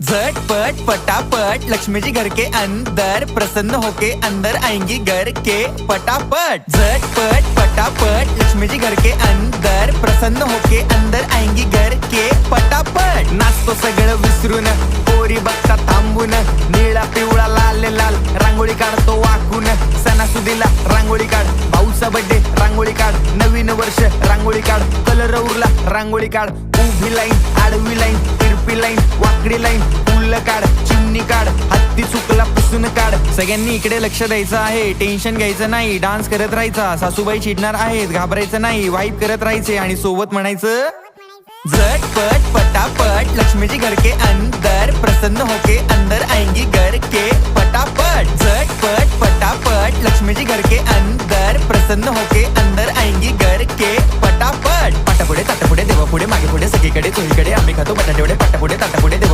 झटपट पटापट लक्ष्मी जी घर के अंदर प्रसन्न होके अंदर आएंगी घर के पटापट। झटपट पटापट लक्ष्मी जी घर के अंदर प्रसन्न होके अंदर आएंगी घर के पटापट। नाचतो सगळं विसरून पोरी बघता थांबून निळा पिवळा लाल लाल रांगोळी काढतो वाकून. सणासुदीला रांगोळी काढ भाऊचा बड्डे रांगोळी काढ. नवीन वर्ष रांगोळी काढ. कलर उरला रांगोळी काढ. उभी लाईन आडवी लाईन तिरपी लाईन वाकडी लाईन फुल काढ चिमणी काढ हत्ती चुकला पुसून काढ. सगळ्यांनी इकडे लक्ष द्यायचं आहे टेन्शन घ्यायचं नाही डान्स करत राहायचा. सासूबाई चिडणार आहेत घाबरायचं नाही वाईप करत राहायचे आणि सोबत म्हणायचं झटपट पटापट लक्ष्मीजी घरके घर के अंदर प्रसन्न होके अंदर आएंगी घर के पटापट झटपट पटापट लक्ष्मीजी घरके घर के अंदर प्रसन्न होके अंदर आएंगी घर के पटापट पुढे मागे पुढे सगळीकडे चोहीकडे आम्ही खातो बटाटेवडे पाटापुढे ताटापुढे देवा